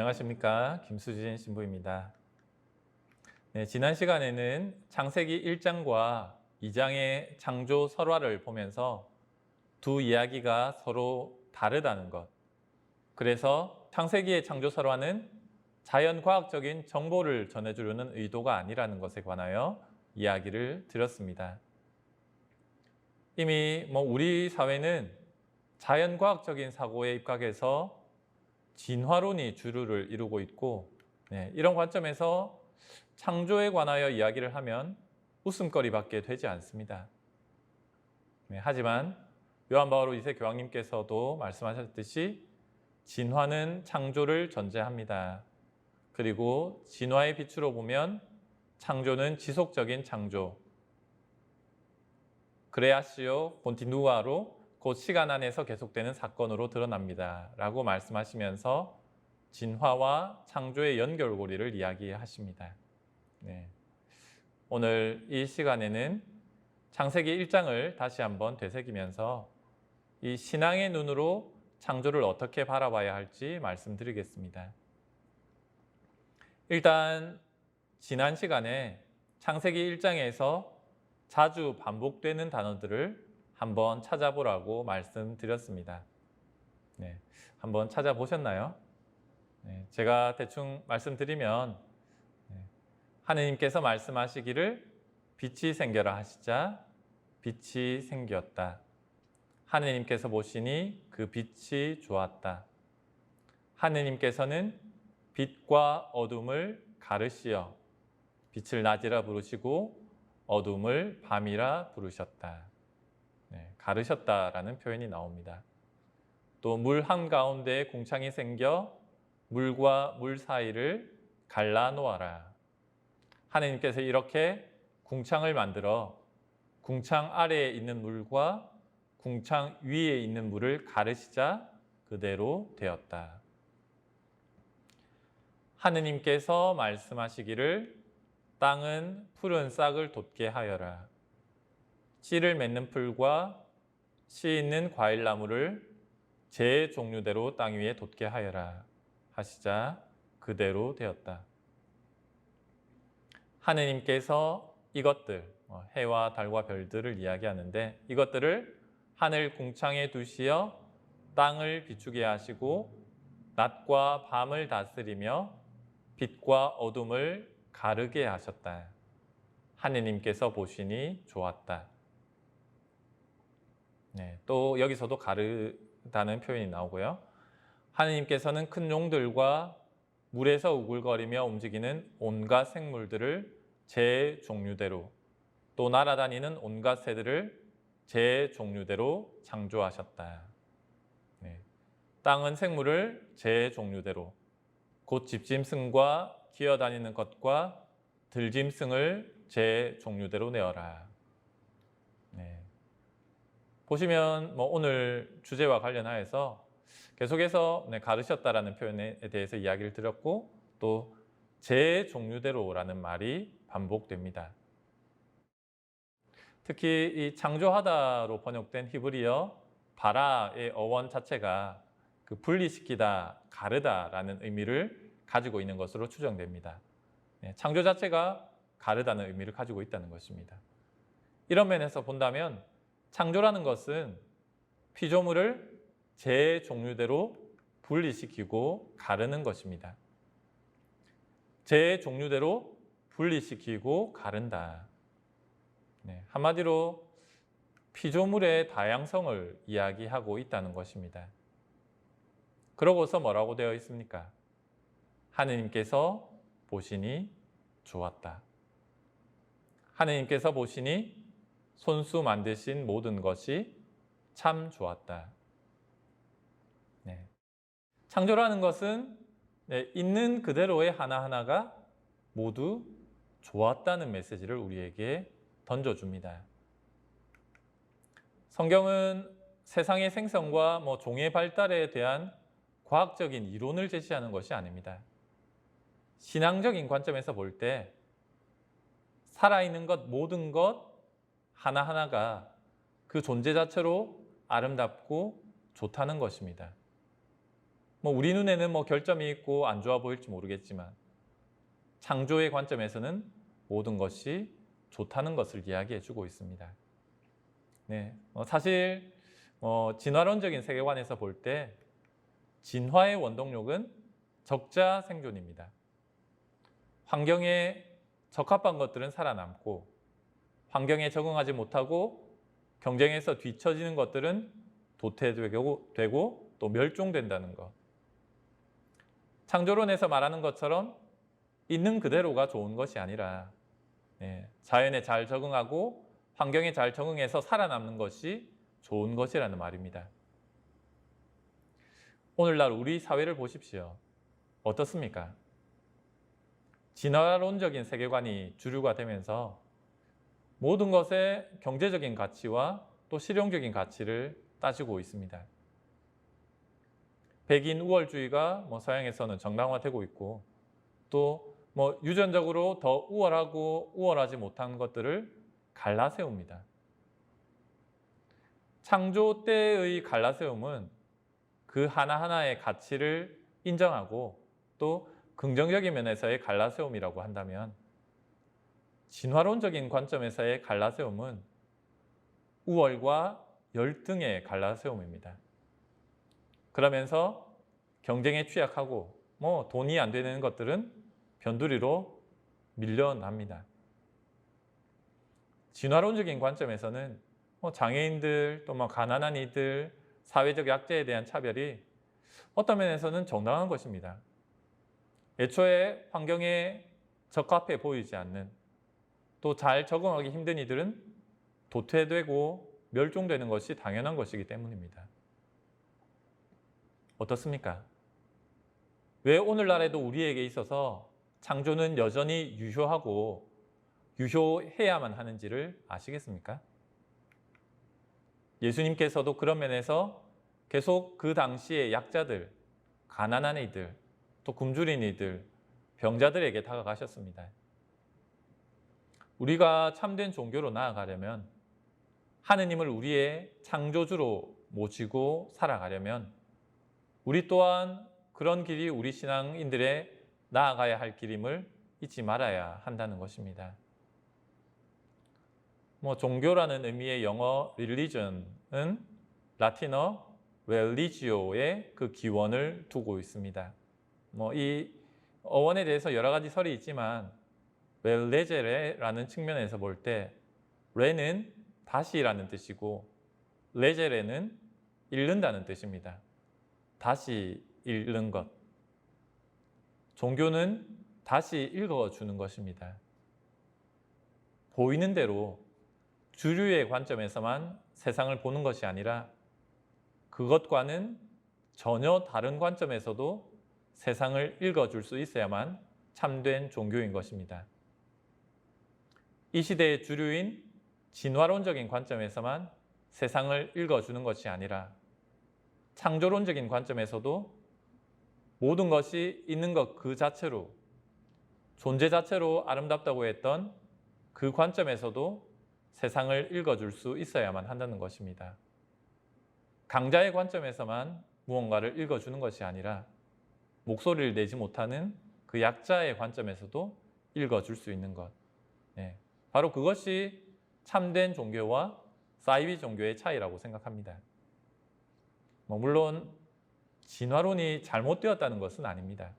안녕하십니까. 김수진 신부입니다. 네, 지난 시간에는 창세기 1장과 2장의 창조 설화를 보면서 두 이야기가 서로 다르다는 것. 그래서 창세기의 창조 설화는 자연과학적인 정보를 전해주려는 의도가 아니라는 것에 관하여 이야기를 드렸습니다. 이미 뭐 우리 사회는 자연과학적인 사고에 입각해서 진화론이 주류를 이루고 있고 네, 이런 관점에서 창조에 관하여 이야기를 하면 웃음거리밖에 되지 않습니다. 네, 하지만 요한 바오로 2세 교황님께서도 말씀하셨듯이 진화는 창조를 전제합니다. 그리고 진화의 빛으로 보면 창조는 지속적인 창조. 그레아시오 콘티누아로 곧 시간 안에서 계속되는 사건으로 드러납니다. 라고 말씀하시면서 진화와 창조의 연결고리를 이야기하십니다. 네. 오늘 이 시간에는 창세기 1장을 다시 한번 되새기면서 이 신앙의 눈으로 창조를 어떻게 바라봐야 할지 말씀드리겠습니다. 일단 지난 시간에 창세기 1장에서 자주 반복되는 단어들을 한번 찾아보라고 말씀드렸습니다. 네, 한번 찾아보셨나요? 네, 제가 대충 말씀드리면 네, 하느님께서 말씀하시기를 빛이 생겨라 하시자 빛이 생겼다. 하느님께서 보시니 그 빛이 좋았다. 하느님께서는 빛과 어둠을 가르시어 빛을 낮이라 부르시고 어둠을 밤이라 부르셨다. 네, 가르셨다라는 표현이 나옵니다. 또 물 한가운데 공창이 생겨 물과 물 사이를 갈라 놓아라. 하느님께서 이렇게 궁창을 만들어 궁창 아래에 있는 물과 궁창 위에 있는 물을 가르시자 그대로 되었다. 하느님께서 말씀하시기를 땅은 푸른 싹을 돋게 하여라. 씨를 맺는 풀과 씨 있는 과일 나무를 제 종류대로 땅 위에 돋게 하여라 하시자 그대로 되었다. 하느님께서 이것들 어, 해와 달과 별들을 이야기하는데 이것들을 하늘 궁창에 두시어 땅을 비추게 하시고 낮과 밤을 다스리며 빛과 어둠을 가르게 하셨다. 하느님께서 보시니 좋았다. 네, 또 여기서도 가르다는 표현이 나오고요. 하느님께서는 큰 용들과 물에서 우글거리며 움직이는 온갖 생물들을 제 종류대로 또 날아다니는 온갖 새들을 제 종류대로 창조하셨다. 네, 땅은 생물을 제 종류대로 곧 집짐승과 기어다니는 것과 들짐승을 제 종류대로 내어라. 네. 보시면 뭐 오늘 주제와 관련하여서 계속해서 네, 가르셨다라는 표현에 대해서 이야기를 드렸고 또 제 종류대로라는 말이 반복됩니다. 특히 이 창조하다로 번역된 히브리어 바라의 어원 자체가 그 분리시키다, 가르다라는 의미를 가지고 있는 것으로 추정됩니다. 네, 창조 자체가 가르다는 의미를 가지고 있다는 것입니다. 이런 면에서 본다면 창조라는 것은 피조물을 제 종류대로 분리시키고 가르는 것입니다. 제 종류대로 분리시키고 가른다. 네, 한마디로 피조물의 다양성을 이야기하고 있다는 것입니다. 그러고서 뭐라고 되어 있습니까? 하느님께서 보시니 좋았다. 하느님께서 보시니 손수 만드신 모든 것이 참 좋았다. 네. 창조라는 것은 네, 있는 그대로의 하나하나가 모두 좋았다는 메시지를 우리에게 던져줍니다. 성경은 세상의 생성과 뭐 종의 발달에 대한 과학적인 이론을 제시하는 것이 아닙니다. 신앙적인 관점에서 볼 때 살아있는 것 모든 것 하나하나가 그 존재 자체로 아름답고 좋다는 것입니다. 뭐 우리 눈에는 뭐 결점이 있고 안 좋아 보일지 모르겠지만 창조의 관점에서는 모든 것이 좋다는 것을 이야기해 주고 있습니다. 네, 어, 사실 어, 진화론적인 세계관에서 볼 때 진화의 원동력은 적자 생존입니다. 환경에 적합한 것들은 살아남고 환경에 적응하지 못하고 경쟁에서 뒤처지는 것들은 도태되고 되고 또 멸종된다는 것. 창조론에서 말하는 것처럼 있는 그대로가 좋은 것이 아니라 예, 자연에 잘 적응하고 환경에 잘 적응해서 살아남는 것이 좋은 것이라는 말입니다. 오늘날 우리 사회를 보십시오. 어떻습니까? 진화론적인 세계관이 주류가 되면서 모든 것에 경제적인 가치와 또 실용적인 가치를 따지고 있습니다. 백인 우월주의가 뭐 서양에서는 정당화되고 있고 또 뭐 유전적으로 더 우월하고 우월하지 못한 것들을 갈라 세웁니다. 창조 때의 갈라 세움은 그 하나하나의 가치를 인정하고 또 긍정적인 면에서의 갈라 세움이라고 한다면 진화론적인 관점에서의 갈라 세움은 우월과 열등의 갈라 세움입니다. 그러면서 경쟁에 취약하고 뭐 돈이 안 되는 것들은 변두리로 밀려납니다. 진화론적인 관점에서는 뭐 장애인들 또 뭐 가난한 이들 사회적 약자에 대한 차별이 어떤 면에서는 정당한 것입니다. 애초에 환경에 적합해 보이지 않는 또 잘 적응하기 힘든 이들은 도태되고 멸종되는 것이 당연한 것이기 때문입니다. 어떻습니까? 왜 오늘날에도 우리에게 있어서 창조는 여전히 유효하고 유효해야만 하는지를 아시겠습니까? 예수님께서도 그런 면에서 계속 그 당시의 약자들, 가난한 이들, 또 굶주린 이들, 병자들에게 다가가셨습니다. 우리가 참된 종교로 나아가려면 하느님을 우리의 창조주로 모시고 살아가려면 우리 또한 그런 길이 우리 신앙인들의 나아가야 할 길임을 잊지 말아야 한다는 것입니다. 뭐 종교라는 의미의 영어 religion은 라틴어 religio의 그 기원을 두고 있습니다. 뭐 이 어원에 대해서 여러 가지 설이 있지만 렐레제레라는 측면에서 볼 때 레는 다시라는 뜻이고 레제레는 읽는다는 뜻입니다. 다시 읽는 것. 종교는 다시 읽어주는 것입니다. 보이는 대로 주류의 관점에서만 세상을 보는 것이 아니라 그것과는 전혀 다른 관점에서도 세상을 읽어줄 수 있어야만 참된 종교인 것입니다. 이 시대의 주류인 진화론적인 관점에서만 세상을 읽어주는 것이 아니라 창조론적인 관점에서도 모든 것이 있는 것 그 자체로 존재 자체로 아름답다고 했던 그 관점에서도 세상을 읽어줄 수 있어야만 한다는 것입니다. 강자의 관점에서만 무언가를 읽어주는 것이 아니라 목소리를 내지 못하는 그 약자의 관점에서도 읽어줄 수 있는 것. 네. 바로 그것이 참된 종교와 사이비 종교의 차이라고 생각합니다. 뭐 물론 진화론이 잘못되었다는 것은 아닙니다.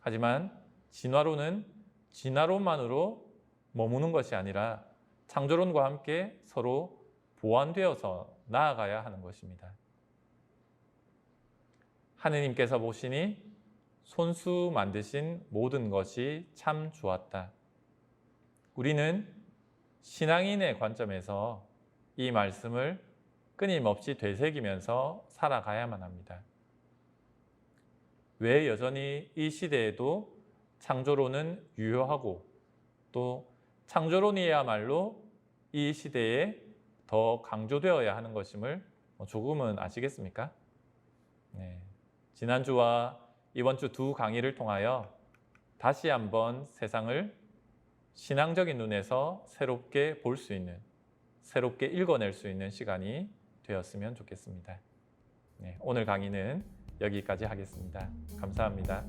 하지만 진화론은 진화론만으로 머무는 것이 아니라 창조론과 함께 서로 보완되어서 나아가야 하는 것입니다. 하느님께서 보시니 손수 만드신 모든 것이 참 좋았다. 우리는 신앙인의 관점에서 이 말씀을 끊임없이 되새기면서 살아가야만 합니다. 왜 여전히 이 시대에도 창조론은 유효하고 또 창조론이야말로 이 시대에 더 강조되어야 하는 것임을 조금은 아시겠습니까? 네. 지난주와 이번 주 두 강의를 통하여 다시 한번 세상을 신앙적인 눈에서 새롭게 볼 수 있는, 새롭게 읽어낼 수 있는 시간이 되었으면 좋겠습니다. 네, 오늘 강의는 여기까지 하겠습니다. 감사합니다.